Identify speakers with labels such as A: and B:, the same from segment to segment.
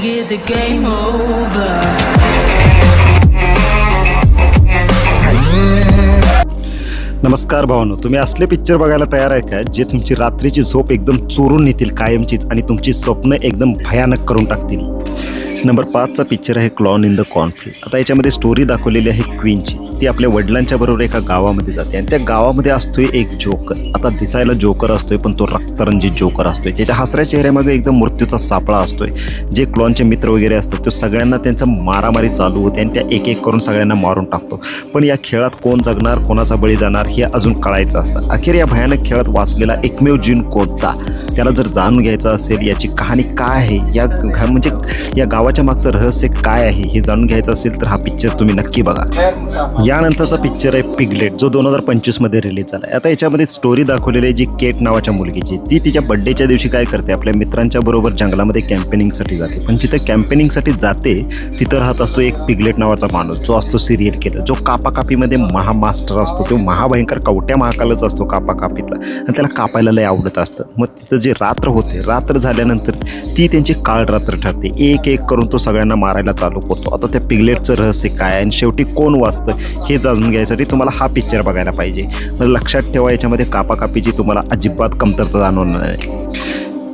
A: the game over?
B: नमस्कार भावानो तुम्ही असले पिक्चर बघायला तयार आहे का जे तुमची रात्रीची झोप एकदम चोरून नेतील कायमचीच आणि तुमची स्वप्न एकदम भयानक करून टाकतील? नंबर पाचचा पिक्चर आहे क्लॉन इन द कॉन्फ्लिक्ट आता याच्यामध्ये स्टोरी दाखवलेली आहे क्वीनची ती आपल्या वडिलांच्या बरोबर एका गावामध्ये जाते. आणि त्या गावामध्ये असतोय एक जोकर. आता दिसायला जोकर असतोय पण तो रक्तरंजित जोकर असतोय. त्याच्या हसऱ्या चेहऱ्यामध्ये एकदम मृत्यूचा सापळा असतोय. जे क्लॉनचे मित्र वगैरे असतात तो सगळ्यांना त्यांचा मारामारी चालू होते आणि त्या एक एक करून सगळ्यांना मारून टाकतो. पण या खेळात कोण जगणार कोणाचा बळी जाणार हे अजून कळायचं असतं. अखेर या भयानक खेळात वाचलेला एकमेव जीन कोणता? त्याला जर जाणून घ्यायचं असेल याची कहाणी काय आहे? या म्हणजे या गावाच्या मागचं रहस्य काय आहे? हे जाणून घ्यायचं असेल तर हा पिक्चर तुम्ही नक्की बघा. या यानंतरचा पिक्चर आहे पिगलेट जो दोन हजार पंचवीसमध्ये रिलीज झाला आहे. आता याच्यामध्ये स्टोरी दाखवलेली आहे जी केट नावाच्या मुलगीची. ती तिच्या बड्डेच्या दिवशी काय करते? आपल्या मित्रांच्या बरोबर जंगलामध्ये कॅम्पेनिंगसाठी जाते. पण जिथं कॅम्पेनिंगसाठी जाते तिथं राहत असतो एक पिगलेट नावाचा माणूस. जो असतो सिरियल केलं जो कापाकापीमध्ये महामास्टर असतो. तो महाभयंकर कवट्या महाकालच असतो कापाकापीतला. आणि त्याला कापायला लय आवडत असतं. मग तिथं जे रात्र होते रात्र झाल्यानंतर ती त्यांची काळ रात्र ठरते. एक एक करून तो सगळ्यांना मारायला चालू करतो. आता त्या पिगलेटचं रहस्य काय आहे? आणि शेवटी कोण वाचतं? हे जाणून घ्यायसाठी तुम्हाला हा पिक्चर बघायला पाहिजे. लक्षात ठेवा याच्यामध्ये कापाकापीची तुम्हाला अजिबात कमतरता जाणवणार नाही.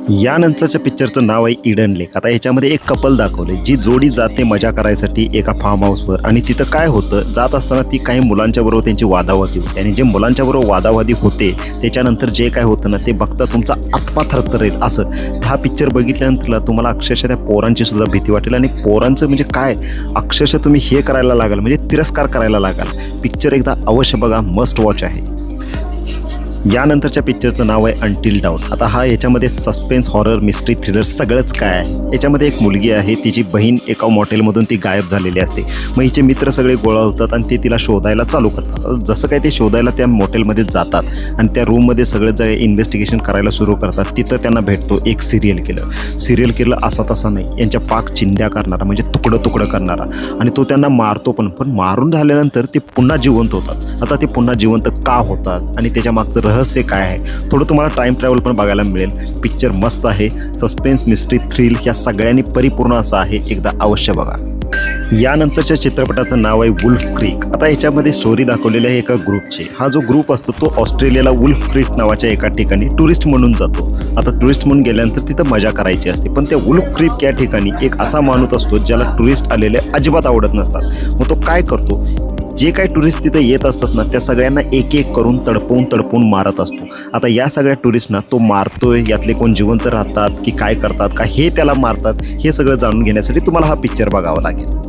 B: यानंतरच्या पिक्चरचं नाव आहे इडन लेक. आता याच्यामध्ये एक कपल दाखवले जी जोडी जाते मजा करायसाठी एका फार्म हाऊसवर आणि तिथं काय होतं जात असताना ती काही मुलांच्या बरोबर त्यांची वादावादी होते. आणि जे मुलांच्या बरोबर वादावादी होते त्याच्यानंतर जे काय होतं ना ते बघता तुमचा आत्मा थरथरेल. असं हा पिक्चर बघितल्यानंतर तुम्हाला अक्षरशः त्या पोरांची सुद्धा भीती वाटेल. आणि पोरांचं म्हणजे काय? अक्षरशः तुम्ही हे करायला लागाल म्हणजे तिरस्कार करायला लागाल. पिक्चर एकदा अवश्य बघा मस्ट वॉच आहे. यानंतरच्या पिक्चरचं नाव आहे अंटिल डाऊन आता हा याच्यामध्ये सस्पेन्स हॉरर मिस्ट्री थ्रिलर सगळंच काय आहे? याच्यामध्ये एक मुलगी आहे तिची बहीण एका मॉटेलमधून ती गायब झालेली असते. मग हिचे मित्र सगळे गोळा होतात आणि ते तिला शोधायला चालू करतात. जसं काय ते शोधायला त्या मॉटेलमध्ये जातात आणि त्या रूममध्ये सगळे जे इन्व्हेस्टिगेशन करायला सुरू करतात तिथं त्यांना भेटतो एक सिरियल किलर सिरियल किलर असा तसा नाही. यांच्या पाक चिंध्या करणारा म्हणजे तुकडं तुकडं करणारा. आणि तो त्यांना मारतो पण पण मारून झाल्यानंतर ते पुन्हा जिवंत होतात. आता ते पुन्हा जिवंत का होतात? आणि त्याच्या मागचं रहस्य काय आहे? थोडं तुम्हाला टाईम ट्रॅव्हल पण बघायला मिळेल. पिक्चर मस्त आहे. सस्पेन्स मिस्ट्री थ्रिल या सगळ्यांनी परिपूर्ण असा आहे. एकदा अवश्य बघा. यानंतरच्या चित्रपटाचं नाव आहे वुल्फ क्रीक आता याच्यामध्ये स्टोरी दाखवलेली आहे एका ग्रुपची हा जो ग्रुप असतो तो ऑस्ट्रेलियाला वुल्फ क्रीक नावाच्या एका ठिकाणी टुरिस्ट म्हणून जातो. आता टुरिस्ट म्हणून गेल्यानंतर तिथं मजा करायची असते. पण त्या वुल्फ क्रीक या ठिकाणी एक असा माणूस असतो ज्याला टुरिस्ट आलेले अजिबात आवडत नसतात. मग तो काय करतो? जे काही टुरिस्ट तिथे येत असतात ना त्या सगळ्यांना एक एक करून तडपवून तडपवून मारत असतो. आता या सगळ्या टुरिस्टना तो मारतोय यातले कोण जिवंत राहतात की काय करतात का हे त्याला मारतात हे सगळं जाणून घेण्यासाठी तुम्हाला हा पिक्चर बघावा लागेल.